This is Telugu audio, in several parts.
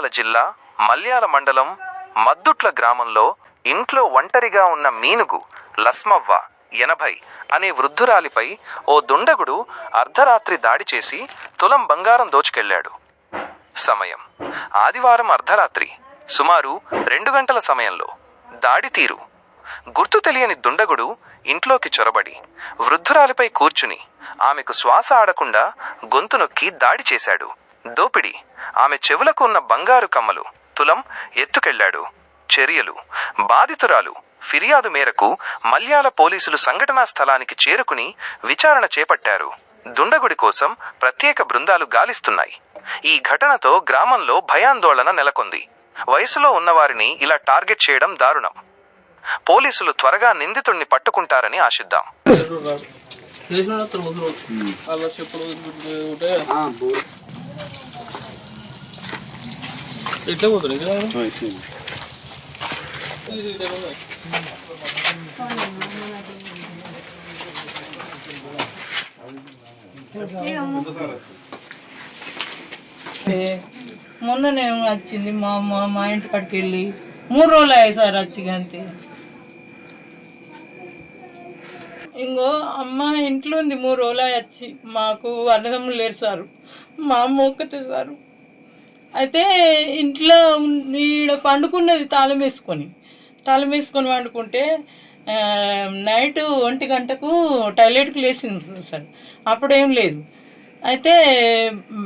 మంచిర్యాల జిల్లా మల్యాల మండలం మద్దుట్ల గ్రామంలో ఇంట్లో ఒంటరిగా ఉన్న మీనుగు లస్మవ్వ ఎనభై అనే వృద్ధురాలిపై ఓ దుండగుడు అర్ధరాత్రి దాడి చేసి తులం బంగారం దోచుకెళ్ళాడు సమయం. ఆదివారం అర్ధరాత్రి సుమారు రెండు గంటల సమయంలో దాడి తీరు. గుర్తు తెలియని దుండగుడు ఇంట్లోకి చొరబడి వృద్ధురాలిపై కూర్చుని ఆమెకు శ్వాస ఆడకుండా గొంతు నొక్కి దాడి చేశాడు. దోపిడి. ఆమె చెవులకు ఉన్న బంగారు కమ్మలు తులం ఎత్తుకెళ్ళాడు చర్యలు. బాధితురాలు. ఫిర్యాదు మేరకు మల్యాల పోలీసులు సంఘటనా స్థలానికి చేరుకుని విచారణ చేపట్టారు. దుండగుడి కోసం ప్రత్యేక బృందాలు గాలిస్తున్నాయి. ఈ ఘటనతో గ్రామంలో భయాందోళన నెలకొంది. వయసులో ఉన్నవారిని ఇలా టార్గెట్ చేయడం దారుణం. పోలీసులు త్వరగా నిందితుణ్ణి పట్టుకుంటారని ఆశిద్దాం. అతను ముందు చెప్పులు ఉంటే ఎట్లా పోతుంది మొన్ననే వచ్చింది మా మా మా ఇంటి కాడికి వెళ్ళి. మూడు రోజులు అయ్యాయి సార్ వచ్చి అంతే. ఇంకో అమ్మ ఇంట్లో ఉంది మూడు రోజులు అయ్యి వచ్చి. మాకు అన్నదమ్ములు లేరు సారు. మా అమ్మ ఒక్కతే సారు. అయితే ఇంట్లో ఈడ పండుకున్నది తాళం వేసుకొని తాళం వేసుకొని వండుకుంటే నైట్ ఒంటి గంటకు టాయిలెట్కి లేచింది సార్. అప్పుడేం లేదు. అయితే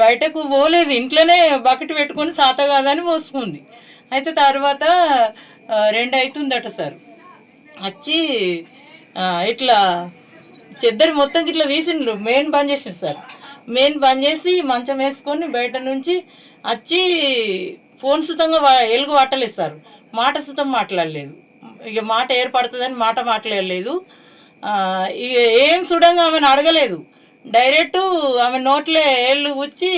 బయటకు పోలేదు. ఇంట్లోనే బకెట్ పెట్టుకొని సాత కాదని పోసుకుంది. అయితే తర్వాత రెండు అవుతుందట సార్. వచ్చి ఇట్లా చెద్దరి మొత్తం ఇట్లా తీసిండ్రు. మెయిన్ బంద్ చేసిండు సార్. మెయిన్ బంద్ చేసి మంచం వేసుకొని బయట నుంచి వచ్చి ఫోన్ సుతంగా వా- ఎలుగు పట్టలేదు సార్. మాట సుతం మాట్లాడలేదు. ఇక మాట ఏర్పడుతుందని మాట మాట్లాడలేదు. ఇక ఏం చూడంగా ఆమెను అడగలేదు. డైరెక్ట్ ఆమె నోట్లే ఏళ్ళు గుచ్చి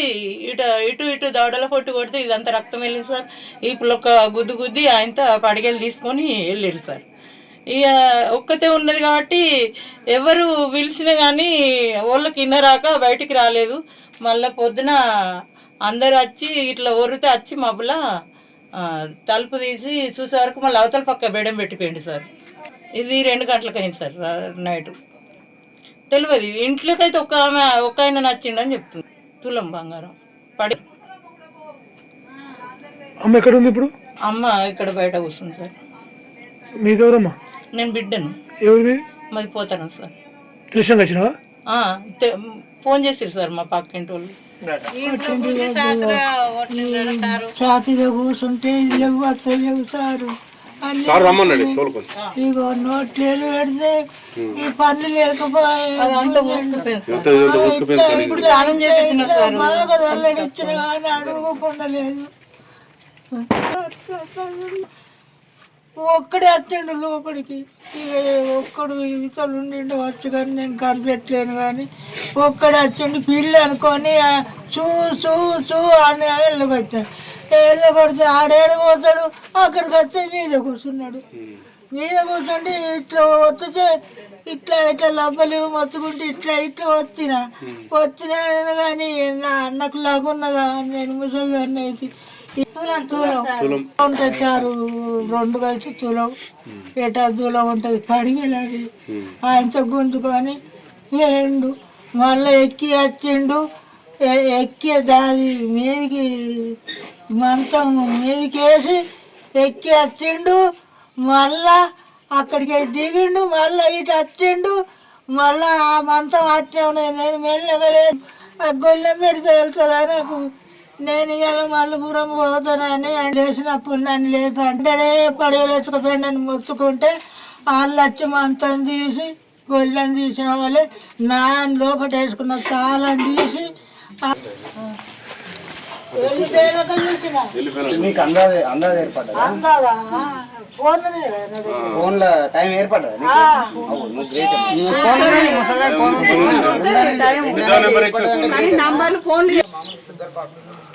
ఇటు ఇటు ఇటు దవడల పొట్టు కొడితే ఇదంతా రక్తం వెళ్ళింది సార్. ఇప్పుడు ఒక గుద్దు గుద్ది ఆయనతో పడిగెలు తీసుకొని వెళ్ళారు సార్. ఇక ఒక్కతే ఉన్నది కాబట్టి ఎవరు పిలిచినా కానీ వాళ్ళకి ఇన్నరాక బయటికి రాలేదు. మళ్ళీ పొద్దున అందరు వచ్చి ఇట్లా ఒరితే వచ్చి మబ్బుల తలుపు తీసి చూసే వరకు మళ్ళీ అవతల పక్క బెడం పెట్టిపోయింది సార్. ఇది రెండు గంటలకు అయింది సార్ నైట్. తెలియదు ఇంట్లోకైతే ఒక ఆమె ఒక ఆయన నచ్చిండని చెప్తుంది. తులం బంగారం. పడి అమ్మ ఎక్కడ ఉంది ఇప్పుడు? అమ్మ ఇక్కడ బయట కూర్చుంది సార్. మీది ఎవరమ్మా? నేను బిడ్డను. ఎవరు మాది పోతాను సార్. తెలిసాక వచ్చినావా? ఆ, తె- ఫోన్ చేసారు సార్ మా పక్కింటి వాళ్ళు ఛాతీగా కూర్చుంటే లేవు అత్తలు చెబుతారు ఇగో నోట్లేలు పెడితే ఈ పనులు లేకపోయే సార్. ఇప్పుడు స్నానం సార్. బాగా తెల్లడిచ్చిన కానీ అడుగుకుండా లేదు. ఒక్కడే వచ్చిండు లోపలికి. ఇక ఒక్కడు ఇతలు ఉండిండు వచ్చి కానీ నేను కనిపెట్టలేను కానీ ఒక్కడే వచ్చిండు. పిల్లి అనుకొని చూ చూ చూ అని వెళ్ళగొచ్చాడు వెళ్ళగొడితే ఆడేడు పోతాడు అక్కడికి వస్తే మీద కూర్చున్నాడు. మీద కూర్చుంటే ఇట్లా వస్తే ఇట్లా ఇట్లా లబ్బలు మొత్తుకుంటే ఇట్లా ఇట్లా వచ్చిన వచ్చినా కానీ నా అన్నకు లాగున్నదా? నేను ముసలి అన్నది తులం తెచ్చారు రెండు కలిసి తులం. ఎటా తులం ఉంటుంది? పడిగేలాది ఆయనతో గుంజుకొని వేయండు. మళ్ళీ ఎక్కి వచ్చిండు. ఎక్కి దాని మీదికి మంచం మీదికి వేసి ఎక్కి వచ్చిండు. మళ్ళా అక్కడికి దిగిండు. మళ్ళా ఇటు వచ్చిండు. మళ్ళా ఆ మంచం అట్టే ఉన్నది నేను ఆ గొల్లెం పెడితే వెళ్తుందా నాకు? నేను ఇవాళ మల్లపురం పోతానని ఆయన లేచినప్పుడు నన్ను లేపి అంటేనే పడేలేసుకుపోయి నన్ను మొత్తుకుంటే వాళ్ళు వచ్చి మంచం తీసి గొల్లెం తీసిన వాళ్ళే నా లోపల వేసుకున్న తాళం తీసి మీకు అందాజ అందాజ ఫోన్లోనే కదా ఫోన్లో టైం. నువ్వు ఫోన్ ఫోన్